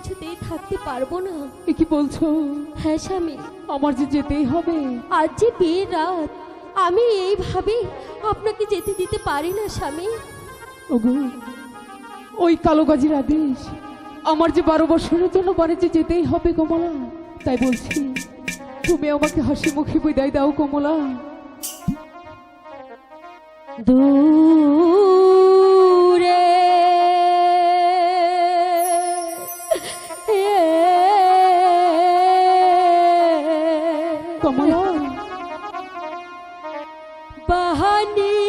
কিছুতেই থাকতে পারব না। এ কি বলছো? হ্যাঁ স্বামী। আমার যে যেতেই হবে। আজ যে বিয়ের রাত আমি এইভাবে আপনাকে যেতে দিতে পারি না স্বামী। ওগো ওই কালো গাজির আদেশ আমার যে বারো বছরের জন্য বাণিজ্যে যেতেই হবে কমলা তাই বলছি তুমি আমাকে হাসি মুখে বিদায় দাও কমলা। দূরে como lo Bahani